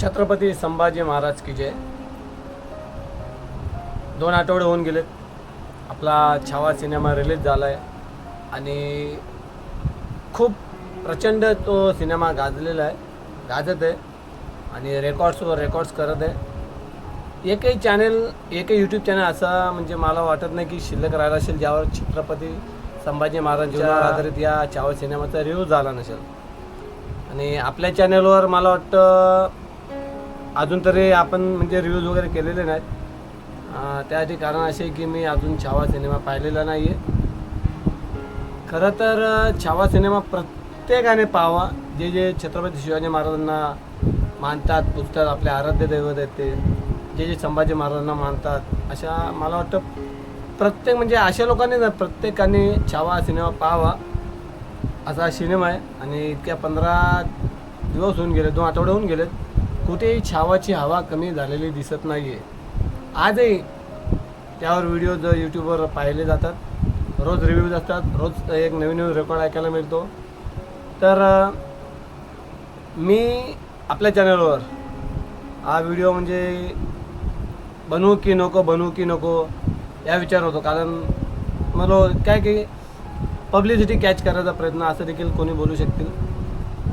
छत्रपती संभाजी महाराज की जय. दोन आठवडे होऊन गेलेत. आपला छावा सिनेमा रिलीज झाला आहे आणि खूप प्रचंड तो सिनेमा गाजलेला आहे. गाजत आहे. आणि रेकॉर्ड्सवर रेकॉर्ड्स करत आहे. एकही चॅनेल एकही यूट्यूब चॅनल असा म्हणजे मला वाटत नाही की शिल्लक राहिला असेल ज्यावर छत्रपती संभाजी महाराजांच्या आधारित या छावा सिनेमाचा रिव्ह्यू झाला नसेल. आणि आपल्या चॅनलवर मला वाटतं अजून तरी आपण म्हणजे रिव्ह्यूज वगैरे केलेले नाहीत. त्याआधी त्यासाठी कारण असे आहे की मी अजून छावा सिनेमा पाहिलेला नाही आहे खरं तर छावा सिनेमा प्रत्येकाने पाहावा. जे जे छत्रपती शिवाजी महाराजांना मानतात पुजतात आपले आराध्य दैवत आहेत ते. जे जे संभाजी महाराजांना मानतात. अशा मला वाटतं प्रत्येक म्हणजे अशा लोकांनी ना प्रत्येकाने छावा सिनेमा पाहावा. असा सिनेमा आहे. आणि इतक्या पंधरा दिवस होऊन गेले दोन आठवडे होऊन गेलेत. कुठेही छावाची हवा कमी झालेली दिसत नाही आहे आजही त्यावर व्हिडिओज यूट्यूबवर पाहिले जातात. रोज रिव्ह्यूज असतात. रोज एक नवीन नवीन रेकॉर्ड ऐकायला मिळतो. तर मी आपल्या चॅनलवर हा व्हिडिओ म्हणजे बनवू की नको बनवू की नको या विचार होतो. कारण मला काय की पब्लिसिटी कॅच करायचा प्रयत्न असं देखील कोणी बोलू शकतील.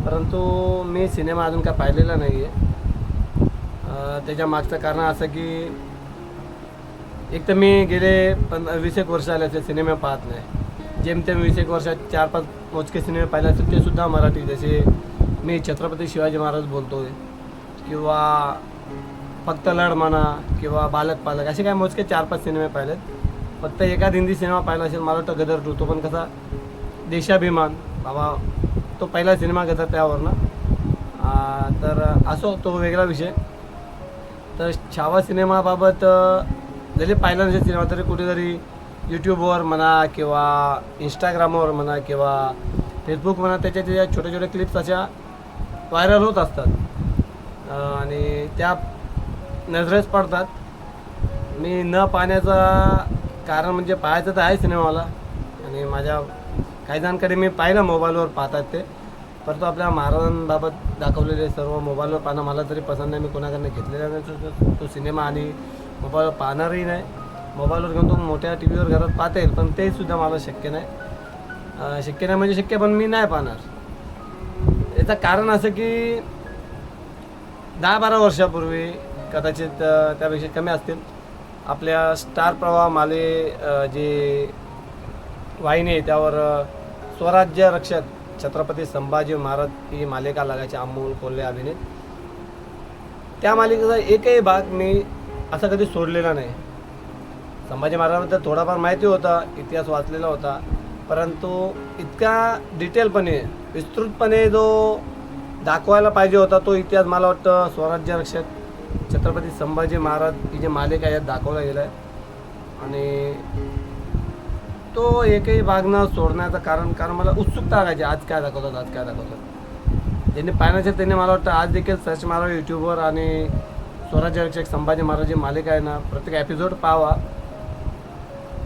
परंतु मी सिनेमा अजून काय पाहिलेला नाही आहे त्याच्या मागचं कारण असं की एक तर मी गेले पण वीस एक वर्ष आल्याचे सिनेमे पाहत नाही. जेमतेम वीस एक वर्षात चार पाच मोजके सिनेमे पाहिले असतील ते सुद्धा मराठी. जसे मी छत्रपती शिवाजी महाराज बोलतो किंवा फक्त लढ म्हणा किंवा बालक पालक असे काय मोजके चार पाच सिनेमे पाहिलेत. फक्त एखाद हिंदी सिनेमा पाहिला असेल मला वाटतं गदर टू. तो पण कसा देशाभिमान. बाबा तो पहिला सिनेमा गदर त्यावरनं. ना तर असो तो वेगळा विषय. तर छावा सिनेमाबाबत जरी पाहिला नसेल सिनेमा तरी कुठेतरी यूट्यूबवर म्हणा किंवा इंस्टाग्रामवर म्हणा किंवा फेसबुक म्हणा त्याच्या ज्या छोट्या छोट्या क्लिप्स अशा व्हायरल होत असतात. आणि त्या नजरेस पडतात. मी न पाहण्याचा कारण म्हणजे पाहायचं तर आहे सिनेमाला आणि माझ्या काही जणांकडे मी पाहिलं मोबाईलवर पाहतात ते. परंतु आपल्या महाराजांबाबत दाखवलेले सर्व मोबाईलवर पाहणं मला तरी पसंत नाही. मी कोणाकडनं घेतलेला नाही. तो- तो- सिनेमा आणि मोबाईलवर पाहणारही नाही. मोबाईलवर घेऊन तो मोठ्या टी व्हीवर घरात पाहता येईल पण ते सुद्धा मला शक्य नाही. शक्य नाही म्हणजे शक्य पण मी नाही पाहणार. याचं कारण असं की दहा बारा वर्षापूर्वी कदाचित त्यापेक्षा कमी असतील. आपल्या स्टार प्रवाह माले जे वाहिनी आहे त्यावर स्वराज्य रक्षक छत्रपती संभाजी महाराज ही मालिका लागायची अमोल कोल्हे अभिनीत. त्या मालिकेचा एकही भाग मी असा कधी सोडलेला नाही. संभाजी महाराजांबद्दल थोडाफार माहिती होता इतिहास वाचलेला होता परंतु इतका डिटेलपणे विस्तृतपणे जो दाखवायला पाहिजे होता तो इतिहास मला वाटतं स्वराज्य रक्षक छत्रपती संभाजी महाराज ही जी मालिका यात दाखवला गेला आहे आणि तो एकही भाग न सोडण्याचं कारण कारण मला उत्सुकता लागायची आज काय दाखवतात आज काय दाखवतात. त्यांनी पाहण्याचं त्यांनी मला वाटतं आज देखील सर्च मारावं यूट्यूबवर आणि स्वराज्य रक्षक संभाजी महाराज जी मालिका आहे ना प्रत्येक एपिसोड पाहावा.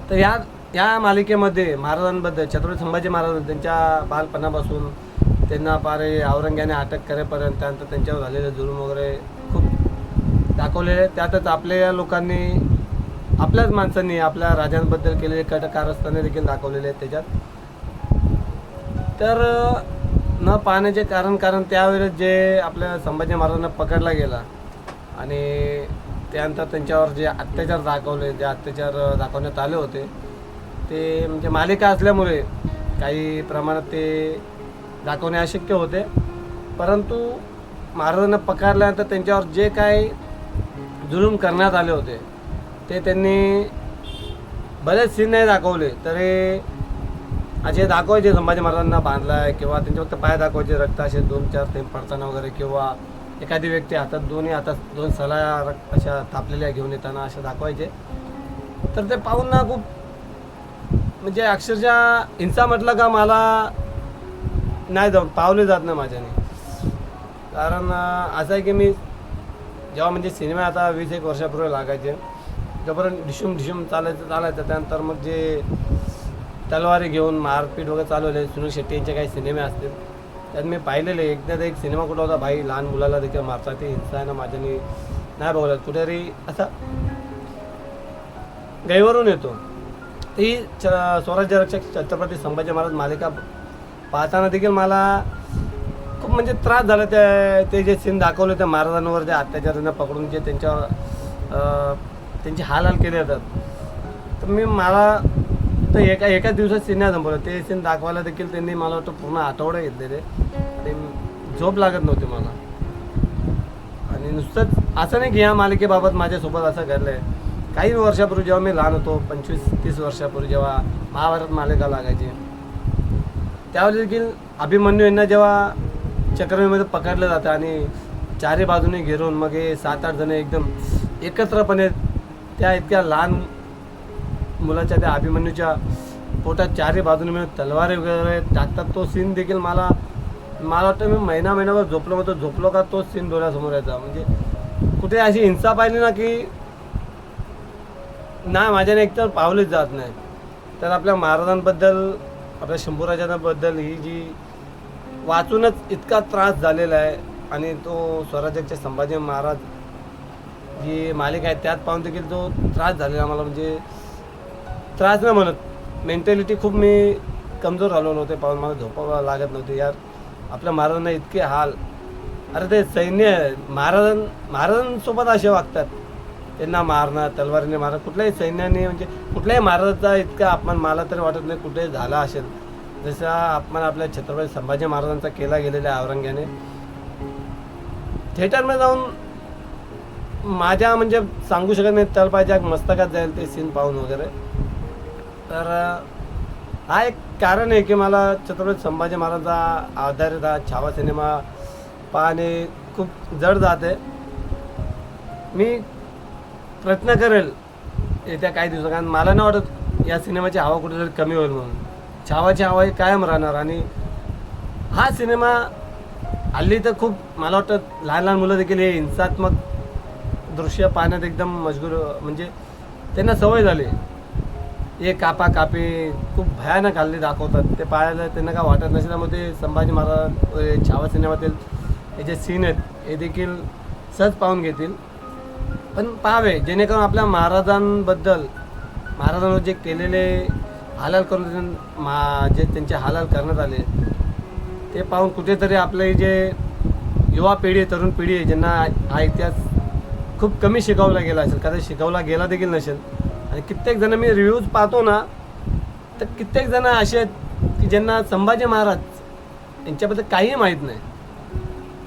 तर या या मालिकेमध्ये महाराजांबद्दल छत्रपती संभाजी महाराज त्यांच्या बालपणापासून त्यांना पारे औरंग्याने अटक करेपर्यंत त्यानंतर त्यांच्यावर झालेले जुलूम वगैरे खूप दाखवलेले त्यातच आपल्या या लोकांनी आपल्याच माणसांनी आपल्या राजांबद्दल केलेले कट कारस्थाने देखील दाखवलेले आहेत त्याच्यात. तर न पाहण्याचे कारण कारण त्यावेळेस जे आपल्या संभाजी महाराजांना पकडला गेला आणि त्यानंतर त्यांच्यावर जे अत्याचार दाखवले जे अत्याचार दाखवण्यात आले होते ते म्हणजे मालिका असल्यामुळे काही प्रमाणात ते दाखवणे अशक्य होते. परंतु महाराजांना पकडल्यानंतर त्यांच्यावर जे काही जुलूम करण्यात आले होते ते त्यांनी बरेच सीन नाही दाखवले तरी असे दाखवायचे संभाजी महाराजांना बांधलाय किंवा त्यांचे फक्त पाय दाखवायचे रक्त असे दोन चार ते पडताना वगैरे किंवा एखादी व्यक्ती हातात दोन्ही हातात दोन सलाया रक्त अशा थापलेल्या घेऊन येताना अशा दाखवायचे. तर ते पाहून ना खूप म्हणजे अक्षरशः हिंसा म्हटलं का मला नाही जाऊन पावले जात नाही माझ्याने. कारण असं आहे की मी जेव्हा म्हणजे सिनेमा आता वीस एक वर्षापूर्वी लागायचे जोपर्यंत ढिशूम ढिशूम चालायचं चालायचं. त्यानंतर मग जे तलवारी घेऊन मारपीट वगैरे चालवले सुनील शेट्टी यांचे काही सिनेमे असतील. त्यात मी पाहिलेले. एकदा तर एक सिनेमा कुठला होता? भाई लहान मुलाला देखील मारतात. ते हिंसा आहे ना माझ्याने. नाही बघलं कुठेतरी असा गैवरून येतो. ती च स्वराज्य रक्षक छत्रपती संभाजी महाराज मालिका पाहताना देखील मला खूप म्हणजे त्रास झाला. त्या ते जे सीन दाखवले त्या महाराजांवर जे अत्याचारांना पकडून जे त्यांच्यावर त्यांचे हाल हाल केले जातात. तर मी मला तर एका एका दिवसात सीन नाही संपवलं. ते सीन दाखवायला देखील त्यांनी मला वाटतं पूर्ण आठवडे घेतलेले. ते झोप लागत नव्हती मला. आणि नुसतंच असं नाही की ह्या मालिकेबाबत माझ्यासोबत असं घडलं आहे काही वर्षापूर्वी जेव्हा मी लहान होतो पंचवीस तीस वर्षापूर्वी जेव्हा महाभारत मालिका लागायची त्यावेळी देखील अभिमन्यू यांना जेव्हा चक्रव्यूहमध्ये पकडलं जातं आणि चारी बाजूने घेरून मग हे सात आठ जण एकदम एकत्रपणे त्या इतक्या लहान मुलाच्या त्या अभिमन्यूच्या पोटात चारही बाजूने मिळून तलवारी वगैरे टाकतात तो सीन देखील मला मला वाटतं मी महिना महिनाभर झोपलो होतो. झोपलो का तोच सीन डोळ्यासमोर यायचा. म्हणजे कुठे अशी हिंसा पाहिली ना की नाही माझ्याने एकतर पावलीच जात नाही. तर आपल्या महाराजांबद्दल आपल्या शंभूराजांबद्दल ही जी वाचूनच इतका त्रास झालेला आहे. आणि तो स्वराज्याचे संभाजी महाराज जी मालिक आहेत त्यात पाहून देखील तो त्रास झालेला मला म्हणजे त्रास नाही म्हणत. मेंटॅलिटी खूप मी कमजोर झालो नव्हते पाहून मला झोपावं लागत नव्हते. यार आपल्या महाराजांना इतके हाल. अरे ते सैन्य महाराजां महाराजांसोबत असे वागतात. त्यांना मारणं तलवारीने मारणं कुठल्याही सैन्याने म्हणजे कुठल्याही महाराजाचा इतका अपमान मला तरी वाटत नाही कुठेही झाला असेल. जसा अपमान आपल्या छत्रपती संभाजी महाराजांचा केला गेलेला आहे औरंग्याने. थिएटरमध्ये जाऊन माझ्या म्हणजे सांगू शकत नाही तलपायच्या मस्तकात जाईल ते सीन पाहून वगैरे. तर हा एक कारण आहे की मला छत्रपती संभाजी महाराजांचा आधारित हा छावा सिनेमा पाहणे खूप जड जाते मी प्रयत्न करेल येत्या काही दिवसात कारण मला नाही वाटत या सिनेमाची हवा कुठेतरी कमी होईल म्हणून. छावाची हवा ही कायम राहणार आणि हा सिनेमा हल्ली तर खूप मला वाटतं लहान लहान मुलं देखील हे हिंसात्मक दृश्य पाहण्यात एकदम मजबूर म्हणजे त्यांना सवय झाली. हे कापा कापी खूप भयानक हल्ली दाखवतात. ते पाहायला त्यांना काय वाटत नसेल त्यामुळे ते संभाजी महाराज हे छावा सिनेमातील हे जे सीन आहेत हे देखील सहज पाहून घेतील. पण पाहावे जेणेकरून आपल्या महाराजांबद्दल महाराजांवर जे केलेले हालाल करून मा जे त्यांचे हालाल करण्यात आले ते पाहून कुठेतरी आपले जे युवा पिढी तरुण पिढी आहे ज्यांना हा इतिहास खूप कमी शिकवला गेला असेल कदाचित शिकवला गेला देखील नसेल. आणि कित्येक जण मी रिव्ह्यूज पाहतो ना तर कित्येक जण असे आहेत की ज्यांना संभाजी महाराज यांच्याबद्दल काहीही माहीत नाही.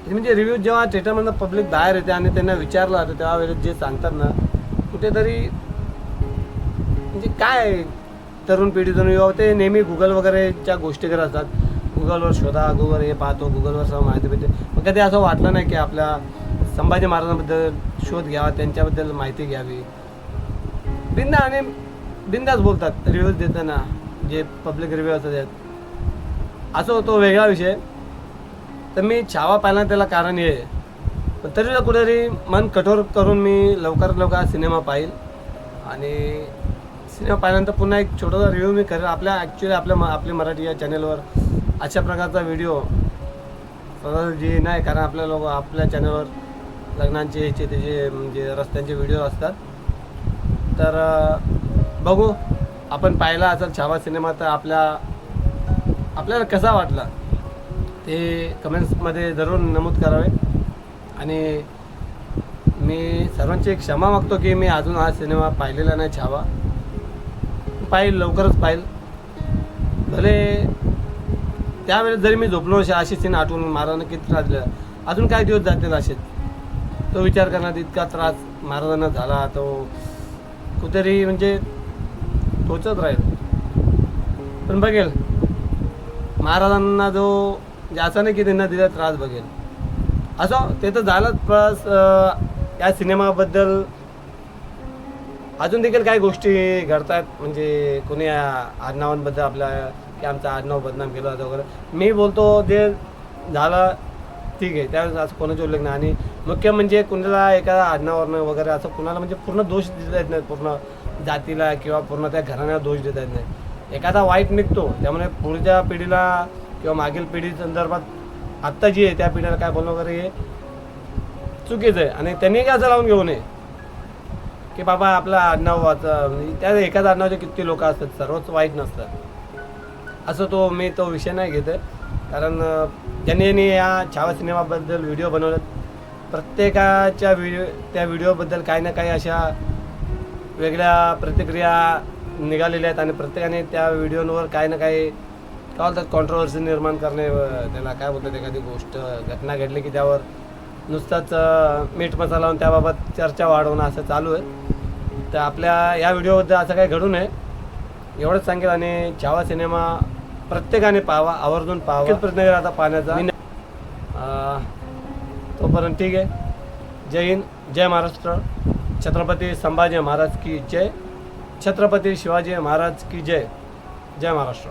म्हणजे, म्हणजे रिव्ह्यू जेव्हा थिएटरमधनं पब्लिक बाहेर येते आणि त्यांना विचारलं जातं त्यावेळेस जे सांगतात ना कुठेतरी म्हणजे काय तरुण पिढीतून युवा ते नेहमी गुगल वगैरेच्या गोष्टी करत असतात. गुगलवर शोधा गुगल हे पाहतो गुगलवर सर्व माहिती भेटते. मग कधी असं वाटलं नाही की आपल्या संभाजी महाराजांबद्दल शोध घ्यावा त्यांच्याबद्दल माहिती घ्यावी. बिंदा आणि बिंदाच बोलतात रिव्ह्यूज देताना जे पब्लिक रिव्ह्यू असतात त्यात असं होतो वेगळा विषय. तर मी छावा पाहिला त्याला कारण हे. पण तरी कुठेतरी मन कठोर करून मी लवकरात लवकर सिनेमा पाहिल. आणि सिनेमा पाहिल्यानंतर पुन्हा एक छोटासा रिव्ह्यू मी करेल. आपल्या ॲक्च्युली आपल्या म- आपली मराठी या चॅनलवर अशा प्रकारचा व्हिडिओ जी नाही कारण आपल्या लोक आपल्या चॅनलवर लग्नांचे ह्याचे त्याचे म्हणजे रस्त्यांचे व्हिडिओ असतात. तर बघू. आपण पाहिला असेल छावा सिनेमा तर आपल्या आपल्याला कसा वाटला? ते कमेंट्समध्ये जरूर नमूद करावे. आणि मी सर्वांची क्षमा मागतो की मी अजून हा सिनेमा पाहिलेला नाही छावा. पाहिल लवकरच पाहिल. भले त्यावेळेस जरी मी झोपलो असे असे सीन आठवून महाराजांना किती त्रास दिला अजून काही दिवस जातील असेच. तो विचार करणार इतका त्रास महाराजांना झाला तो कुठेतरी म्हणजे टोचत राहील. पण बघेल महाराजांना जो ज्याचा नाही की त्यांना दिला त्रास बघेल. असं ते तर झालंच प्लस या सिनेमाबद्दल अजून देखील काही गोष्टी घडतात म्हणजे कोणी आडनावांबद्दल आपल्या की आमचा आडनाव बदनाम केला जातं वगैरे. मी बोलतो जे झालं ठीक आहे. त्यावेळेस असं उल्लेख नाही. आणि मुख्य म्हणजे कुणाला एका आडनावरनं वगैरे असं कुणाला म्हणजे पूर्ण दोष देता येत नाही पूर्ण जातीला किंवा पूर्ण त्या घराण्याला दोष देता येत नाही एखादा वाईट निघतो त्यामुळे पुढच्या पिढीला किंवा मागील पिढी संदर्भात आत्ता जी आहे त्या पिढीला काय बोलणं वगैरे हे चुकीचं आहे. आणि त्यांनी काय असं लावून घेऊ नये की बाबा आपला आडनाव म्हणजे त्या एकाच आडनावचे किती लोक असतात सर्वच वाईट नसतात. असं तो मी तो विषय नाही घेत आहे. कारण ज्यांनी या छावा सिनेमाबद्दल व्हिडिओ बनवला प्रत्येकाच्या व्हिडिओ त्या व्हिडिओबद्दल काही ना काही अशा वेगळ्या प्रतिक्रिया निघालेल्या आहेत आणि प्रत्येकाने त्या व्हिडिओवर काही ना काही काय बोलतात कॉन्ट्रोवर्सी निर्माण करणे त्याला काय बोलतात एखादी गोष्ट घटना घडली की त्यावर नुसताच मीठ मसाला लावून त्याबाबत चर्चा वाढवणं असं चालू आहे. तर आपल्या या व्हिडिओबद्दल असं काही घडू नये. एवढंच सांगेल आणि छावा सिनेमा प्रत्येकाने पाहावा आवर्जून पाहावा. करा आता पाहण्याचा? तोपर्यंत ठीक आहे. जय हिंद जय महाराष्ट्र. छत्रपती संभाजी महाराज की जय. छत्रपती शिवाजी महाराज की जय. जय महाराष्ट्र.